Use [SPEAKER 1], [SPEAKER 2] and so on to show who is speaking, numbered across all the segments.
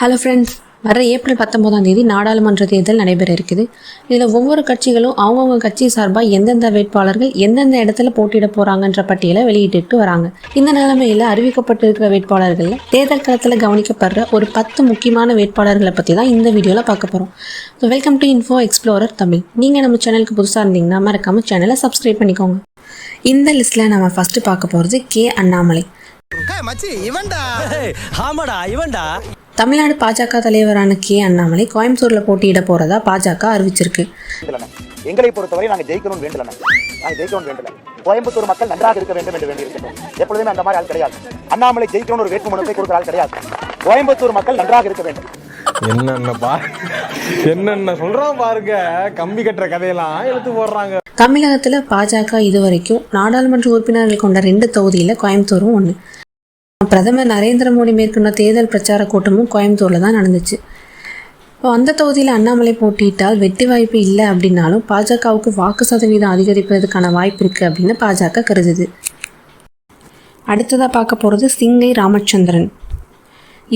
[SPEAKER 1] Hello friends வர April பத்தொம்போதாம் தேதி நாடாளுமன்ற தேர்தல் நடைபெற இருக்குது. இதில் ஒவ்வொரு கட்சிகளும் அவங்கவுங்க கட்சி சார்பாக எந்தெந்த வேட்பாளர்கள் எந்தெந்த இடத்துல போட்டியிட போகிறாங்கன்ற பட்டியலை வெளியிட்டு வராங்க. இந்த நிலைமையில் அறிவிக்கப்பட்டிருக்கிற வேட்பாளர்களில் தேர்தல் களத்தில் கவனிக்கப்படுற ஒரு பத்து முக்கியமான வேட்பாளர்களை பற்றி தான் இந்த வீடியோவில் பார்க்க போகிறோம் so welcome to info explorer Tamil. நீங்கள் நம்ம சேனலுக்கு புதுசாக இருந்தீங்கன்னா மறக்காமல் சேனலை சப்ஸ்கிரைப் பண்ணிக்கோங்க. இந்த லிஸ்ட்டில் நம்ம ஃபஸ்ட்டு பார்க்க போகிறது கே அண்ணாமலை.
[SPEAKER 2] மச்சி இவன்டா
[SPEAKER 3] ஆமாடா இவன்டா.
[SPEAKER 1] தமிழ்நாடு பாஜக தலைவரான கே அண்ணாமலை கோயம்புத்தூர்ல போட்டியிட போறதா பாஜக அறிவிச்சிருக்கு.
[SPEAKER 4] எங்களை பொறுத்தவரை நாங்கள் ஜெயிக்கணும்னு வேண்டலண்ணே நாங்கள் ஜெயிக்கணும்னு வேண்டல கோயம்புத்தூர் மக்கள் நன்றாக இருக்க வேண்டும் என்று வேண்டியிருக்கிறோம் எப்பொழுதுமே அந்த மாதிரி ஆள் கிடையாது. அண்ணாமலை ஜெயிக்கணும்னு ஒரு வேட்புமனுவை கொடுக்குற ஆள் கிடையாது. கோயம்புத்தூர் மக்கள் நன்றாக இருக்க வேண்டும்.
[SPEAKER 5] என்னென்ன பா என்னென்ன சொல்றான் பாருங்க. கம்பி கட்டுற கதையெல்லாம் இழுத்து போடுறாங்க.
[SPEAKER 1] தமிழகத்துல பாஜக இதுவரைக்கும் நாடாளுமன்ற உறுப்பினர்கள் கொண்ட ரெண்டு தொகுதியில கோயம்புத்தூரும் ஒன்று பிரதமர் நரேந்திர மோடி மேற்கொண்ட தேர்தல் பிரச்சார கூட்டமும் கோயம்புத்தூரில் தான் நடந்துச்சு. இப்போ அந்த தொகுதியில் அண்ணாமலை போட்டியிட்டால் வெற்றி வாய்ப்பு இல்லை அப்படின்னாலும் பாஜகவுக்கு வாக்கு சதவீதம் அதிகரிப்பதற்கான வாய்ப்பு இருக்குது அப்படின்னு பாஜக கருதுது. அடுத்ததாக பார்க்க போகிறது சிங்கை ராமச்சந்திரன்.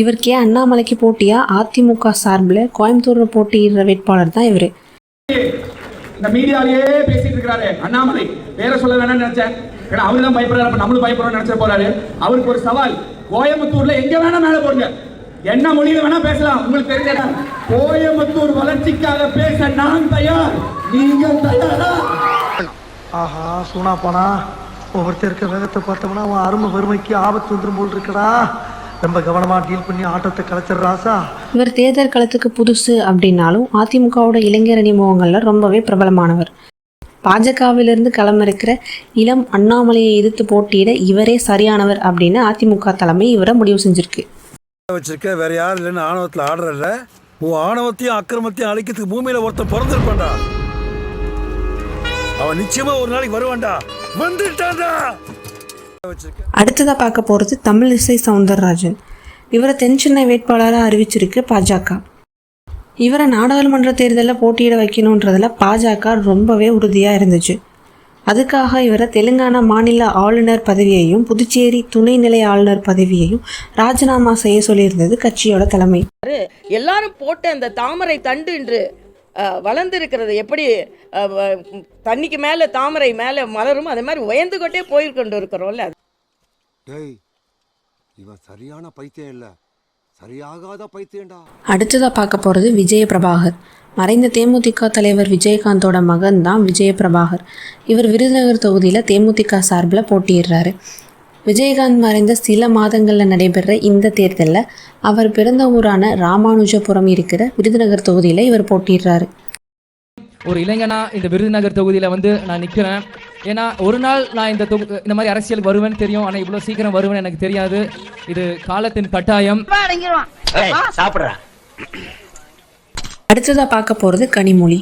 [SPEAKER 1] இவருக்கே அண்ணாமலைக்கு போட்டியாக அதிமுக சார்பில் கோயம்புத்தூரில் போட்டியிடுற வேட்பாளர் தான் இவர்.
[SPEAKER 6] இந்த மீடியாவிலேயே பேசிட்டு இருக்கிறாரு. அண்ணாமலை. பேரை சொல்ல வேணாம்னு நினைச்சேன். ஏன்னா அவரு தான் பயப்படுறாரு. அப்ப நம்மளும் பயப்படுறோம் நினைச்ச போறாரு. அவருக்கு ஒரு சவால். கோயம்புத்தூர்ல எங்க வேணா மேல போடுங்க. என்ன மொழியில வேணா பேசலாம். உங்களுக்கு தெரிஞ்சதா கோயம்புத்தூர் வளர்ச்சிக்காக பேச நான் தயார். நீங்க தயாரா?
[SPEAKER 7] ஆஹா சூனா போனா. ஒவ்வொருத்தருக்கு வேகத்தை பார்த்தோம்னா அவன் அருமை வறுமைக்கு ஆபத்து வந்துடும் போல் இருக்கடா. ரொம்ப கவனமா டீல் பண்ணி ஆட்டத்தை கலைச்சிடுறாசா
[SPEAKER 1] இவர் தேர்தல் களத்துக்கு புதுசு அப்படின்னாலும் அதிமுகவோட இளைஞர் அணிமுகங்களில் ரொம்பவே பிரபலமானவர். பாஜகவிலிருந்து களமிறக்கிற இளம் அண்ணாமலையை எதிர்த்து போட்டியிட இவரே சரியானவர் அப்படின்னு அதிமுக தலைமை இவரை முடிவு செஞ்சிருக்கு.
[SPEAKER 8] வச்சிருக்க வேற யாரும் இல்லைன்னு ஆணவத்தில் ஆடுறல உன் ஆணவத்தையும் அக்கிரமத்தையும் அழிக்கிறதுக்கு பூமியில ஒருத்தன் பிறந்திருப்பான்டா. அவன் நிச்சயமா ஒரு நாளைக்கு வருவான்டா. வந்துட்டான்டா.
[SPEAKER 1] அடுத்ததாக பார்க்க போகிறது தமிழிசை சவுந்தரராஜன். இவரை தென் சென்னை வேட்பாளராக அறிவிச்சிருக்கு பாஜக. இவரை நாடாளுமன்ற தேர்தலில் போட்டியிட வைக்கணுன்றதில் பாஜக ரொம்பவே உறுதியாக இருந்துச்சு. அதுக்காக இவரை தெலுங்கானா மாநில ஆளுநர் பதவியையும் புதுச்சேரி துணைநிலை ஆளுநர் பதவியையும் ராஜினாமா செய்ய சொல்லியிருந்தது கட்சியோட தலைமை.
[SPEAKER 9] எல்லாரும் போட்ட அந்த தாமரை தண்டு என்று வளர்ந்திருக்கிறது. எப்படி தண்ணிக்கு மேலே தாமரை மேலே மலரும் அதே மாதிரி உயர்ந்து கொண்டே போய்கொண்டு இருக்கிறோம்ல.
[SPEAKER 10] டேய் இவன் சரியான பைத்தியம் இல்ல. சரியாகாத பைத்தியம்டா.
[SPEAKER 1] அடுத்ததாக பார்க்க போகிறது விஜய பிரபாகர் மறைந்த தேமுதிக தலைவர் விஜயகாந்தோட மகன் தான் விஜய பிரபாகர் இவர் விருதுநகர் தொகுதியில் தேமுதிக சார்பில் போட்டியிடுறாரு. விஜயகாந்த் மறைந்த சில மாதங்களில் நடைபெற இந்த தேர்தலில் அவர் பிறந்த ஊரான ராமானுஜபுரம் இருக்கிற விருதுநகர் தொகுதியில் இவர் போட்டியிடுறாரு.
[SPEAKER 11] ஒரு இளைஞனா இந்த விருதுநகர் தொகுதியில வந்து நான் நிக்கிறேன். ஏன்னா ஒரு நாள் நான் இந்த தொகு இந்த மாதிரி அரசியலுக்கு வருவேன்னு தெரியும். ஆனா இவ்வளவு சீக்கிரம் வருவேன்னு எனக்கு தெரியாது. இது காலத்தின் கட்டாயம்.
[SPEAKER 3] சாப்பிடுறா.
[SPEAKER 1] அடுத்ததாக பார்க்க போகிறது கனிமொழி.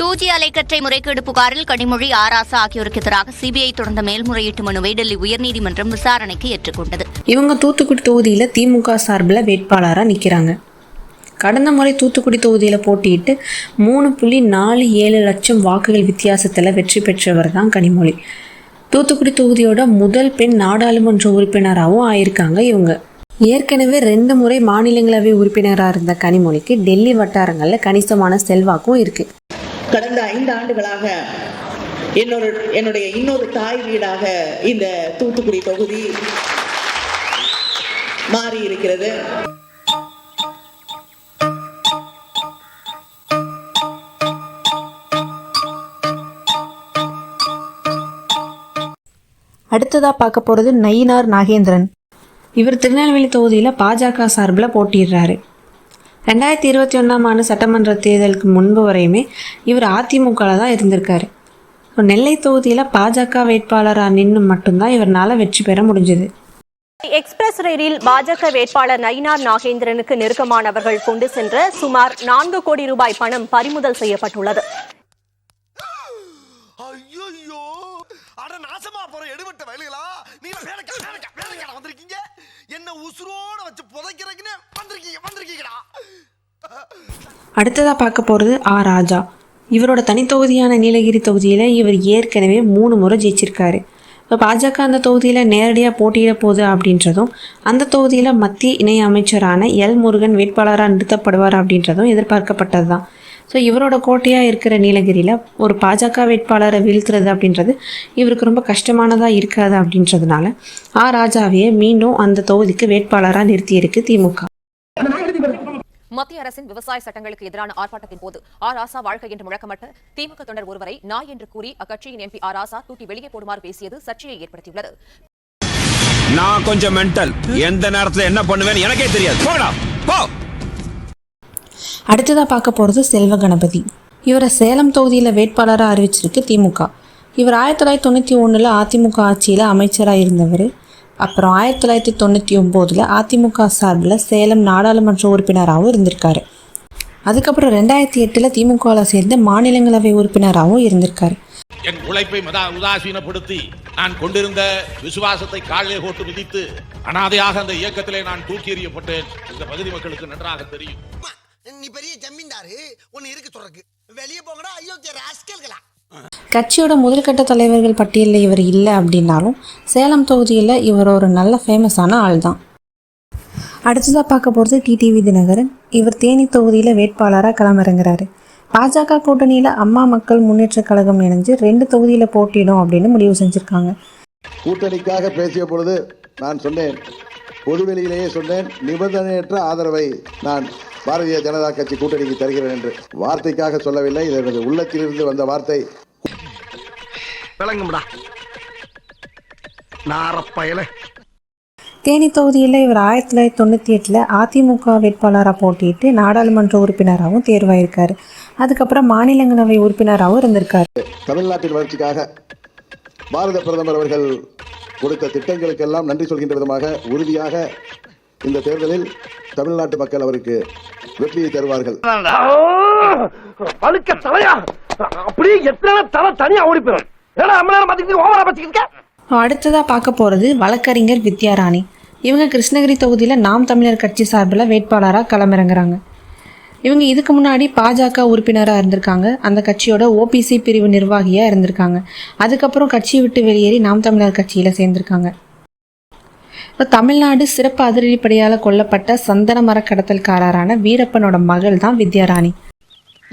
[SPEAKER 12] டூ ஜி அலைக்கற்றை முறைகேடு புகாரில் கனிமொழி ஆராசா ஆகியோருக்கு எதிராக சிபிஐ தொடர்ந்த மேல்முறையீட்டு மனுவை டெல்லி உயர்நீதிமன்றம் விசாரணைக்கு ஏற்றுக்கொண்டது.
[SPEAKER 1] இவங்க தூத்துக்குடி தொகுதியில் திமுக சார்பில் வேட்பாளராக நிற்கிறாங்க கடந்த முறை தூத்துக்குடி தொகுதியில் போட்டியிட்டு மூணு புள்ளி நாலு ஏழு லட்சம் வாக்குகள் வித்தியாசத்தில் வெற்றி பெற்றவர் தான் கனிமொழி. தூத்துக்குடி தொகுதியோட முதல் பெண் நாடாளுமன்ற உறுப்பினராகவும் ஆயிருக்காங்க இவங்க. ஏற்கனவே ரெண்டு முறை மாநிலங்களவை உறுப்பினராக இருந்த கனிமொழிக்கு டெல்லி வட்டாரங்களில் கணிசமான செல்வாக்கும் இருக்குது
[SPEAKER 9] கடந்த ஐந்து ஆண்டுகளாக என்னோட என்னுடைய இன்னொரு தாய் வீடாக இந்த தூத்துக்குடி தொகுதி மாறி இருக்கிறது.
[SPEAKER 1] அடுத்ததாக பார்க்க போகிறது நயினார் நாகேந்திரன். இவர் திருநெல்வேலி தொகுதியில் பாஜக சார்பில் போட்டிடுறாரு ரெண்டாயிரத்தி இருபத்தி ஒன்றாம் ஆண்டு சட்டமன்ற தேர்தலுக்கு முன்பு வரையுமே இவர் அதிமுகவில் தான் இருந்திருக்காரு. நெல்லை தொகுதியில் பாஜக வேட்பாளராக நின்று மட்டும்தான் இவரால் வெற்றி பெற முடிஞ்சது.
[SPEAKER 12] எக்ஸ்பிரஸ் ரயிலில் பாஜக வேட்பாளர் நயினார் நாகேந்திரனுக்கு நெருக்கமானவர்கள் கொண்டு சென்ற சுமார் நான்கு கோடி ரூபாய் பணம் பறிமுதல் செய்யப்பட்டுள்ளது.
[SPEAKER 2] ஐயோ அட நாசமா போற எடுபட்ட வயலுகளா? நீங்க என்ன உசுரோட வச்சு புதைக்கிறதுக்குன்னு வந்திருக்கீங்க வந்திருக்கீங்கடா.
[SPEAKER 1] அடுத்ததாக பார்க்க போகிறது ஆ ராஜா. இவரோட தனித்தொகுதியான நீலகிரி தொகுதியில் இவர் ஏற்கனவே மூணு முறை ஜெயிச்சிருக்காரு. இப்போ பாஜக அந்த தொகுதியில் நேரடியாக போட்டியிட போகுது அப்படின்றதும் அந்த தொகுதியில் மத்திய இணை அமைச்சரான எல் முருகன் வேட்பாளராக நிறுத்தப்படுவார் அப்படின்றதும் எதிர்பார்க்கப்பட்டது தான் ஸோ இவரோட கோட்டையாக இருக்கிற நீலகிரியில் ஒரு பாஜக வேட்பாளரை வீழ்த்துறது அப்படின்றது இவருக்கு ரொம்ப கஷ்டமானதாக இருக்காது அப்படின்றதுனால ஆ ராஜாவையே மீண்டும் அந்த தொகுதிக்கு வேட்பாளராக நிறுத்தியிருக்கு திமுக.
[SPEAKER 13] மத்திய அரசின் விவசாய சட்டங்களுக்கு எதிரான ஆர்ப்பாட்டத்தின் போது ஆர் ராசா வாழ்க்கை என்று முழக்கமிட்ட திமுக தொண்டர் ஒருவரை நாய் என்று கூறி அக்கட்சியின் எம்பி ஆர் ராசா தூக்கி வெளியே போடுமாறு பேசியது சர்ச்சையை ஏற்படுத்தியுள்ளது.
[SPEAKER 14] நான் கொஞ்சம் மென்டல் எந்த நேரத்துல என்ன பண்ணுவேன்னு எனக்கே தெரியாது. போடா போ.
[SPEAKER 1] அடுத்ததாக பார்க்க போகிறது செல்வ கணபதி. இவரை சேலம் தொகுதியில் வேட்பாளராக அறிவிச்சிருக்கு திமுக. இவர் ஆயிரத்தி தொள்ளாயிரத்தி தொண்ணூற்றி ஒன்றில் அதிமுக ஆட்சியில் அமைச்சராக இருந்தவர். அப்புறம் ஆயிரத்தி தொள்ளாயிரத்தி தொண்ணூற்றி ஒம்போதில் அதிமுக சார்பில் சேலம் நாடாளுமன்ற உறுப்பினராகவும் இருந்திருக்காரு. அதுக்கப்புறம் ரெண்டாயிரத்தி எட்டில் திமுகவில் சேர்ந்து மாநிலங்களவை உறுப்பினராகவும் இருந்திருக்காரு.
[SPEAKER 15] என் உழைப்பை உதாசீனப்படுத்தி நான் கொண்டிருந்த விசுவாசத்தை காலிலே போட்டு மிதித்து அனாதையாக அந்த இயக்கத்திலே நான் தூக்கி எறியப்பட்டேன். இந்த பகுதி மக்களுக்கு நன்றாக தெரியும்.
[SPEAKER 2] நீ பெரிய ஜமீன்தாரு. ஒன்னு இருக்கு சொல்றக்கு வெளியே போங்கடா அயோக்கிய ராஸ்கல்களா.
[SPEAKER 1] கட்சியோட முதல்கட்ட தலைவர்கள் பட்டியலில் இவர் இல்லை அப்படின்னாலும் சேலம் தொகுதியில் இவர் ஒரு நல்ல ஃபேமஸான ஆள் தான் அடுத்ததாக பார்க்க போகிறது டிடிவி தினகரன். இவர் தேனி தொகுதியில் வேட்பாளராக களமிறங்குறாரு. பாஜக கூட்டணியில் அம்மா மக்கள் முன்னேற்றக் கழகம் இணைஞ்சு ரெண்டு தொகுதியில் போட்டியிடும் அப்படின்னு முடிவு செஞ்சுருக்காங்க.
[SPEAKER 16] கூட்டணிக்காக பேசிய பொழுது நான் சொன்னேன் பொதுவெளியிலேயே சொன்னேன் நிபந்தனையற்ற ஆதரவை நான் பாரதிய ஜனதா கட்சி கூட்டணிக்கு தருகிறேன் என்று வார்த்தைக்காக சொல்லவில்லை. இது எனது உள்ளத்திலிருந்து வந்த வார்த்தை.
[SPEAKER 2] விளங்கும்டா. நாரப்பயல.
[SPEAKER 1] தேனி தொகுதியில் இவர் ஆயிரத்தி தொள்ளாயிரத்தி தொண்ணூற்றி எட்டில் அதிமுக வேட்பாளராக போட்டியிட்டு நாடாளுமன்ற உறுப்பினராகவும் தேர்வாயிருக்காரு. அதுக்கப்புறம் மாநிலங்களவை உறுப்பினராகவும் இருந்திருக்காரு.
[SPEAKER 16] தமிழ்நாட்டின் வளர்ச்சிக்காக பாரத பிரதமர் அவர்கள் கொடுத்த திட்டங்களுக்கெல்லாம் நன்றி சொல்கின்ற விதமாக உறுதியாக இந்த தேர்தலில் தமிழ்நாட்டு மக்கள் அவருக்கு வெற்றியை தருவார்கள்.
[SPEAKER 7] பழுக்க தலையா! அப்படியே எத்தனை தலை தனியா ஓடி போயிடும்.
[SPEAKER 1] அடுத்ததாக பார்க்க போகிறது வழக்கறிஞர் வித்யாராணி இவங்க கிருஷ்ணகிரி தொகுதியில் நாம் தமிழர் கட்சி சார்பில் வேட்பாளராக களமிறங்குறாங்க. இவங்க இதுக்கு முன்னாடி பாஜக உறுப்பினராக இருந்திருக்காங்க. அந்த கட்சியோட ஓபிசி பிரிவு நிர்வாகியாக இருந்திருக்காங்க. அதுக்கப்புறம் கட்சியை விட்டு வெளியேறி நாம் தமிழர் கட்சியில் சேர்ந்திருக்காங்க. தமிழ்நாடு சிறப்பு அதிரடிப்படையால் கொல்லப்பட்ட சந்தன மர கடத்தல்காரரான வீரப்பனோட மகள் தான் வித்யாராணி.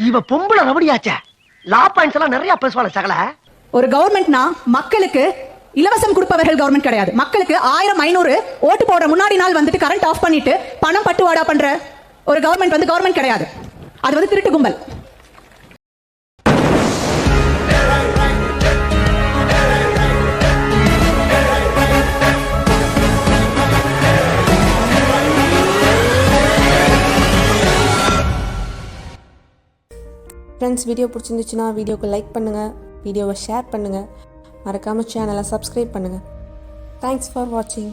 [SPEAKER 7] இவ பொம்பளை ரபடியாச்சே லா பாயிண்ட்ஸ் எல்லாம் நிறைய பேசுவாள் சகல.
[SPEAKER 17] ஒரு கவர்மெண்ட்னா மக்களுக்கு இலவசம் கொடுப்பவர்கள் கவர்மெண்ட் கிடையாது. மக்களுக்கு ஆயிரம் ஐநூறு ஓட்டு போடுற முன்னாடி நாள் வந்துட்டு கரண்ட் ஆஃப் பண்ணிட்டு பணம் பட்டுவாடா பண்ற ஒரு கவர்மெண்ட் வந்து கவர்மெண்ட் கிடையாது. அது வந்து திருட்டு கும்பல்.
[SPEAKER 1] ஃப்ரெண்ட்ஸ் வீடியோ பிடிச்சிருந்துச்சுன்னா வீடியோக்கு லைக் பண்ணுங்கள் வீடியோவை ஷேர் பண்ணுங்கள் மறக்காமல் சேனலை சப்ஸ்கிரைப் பண்ணுங்கள் தேங்க்ஸ் ஃபார் வாட்சிங்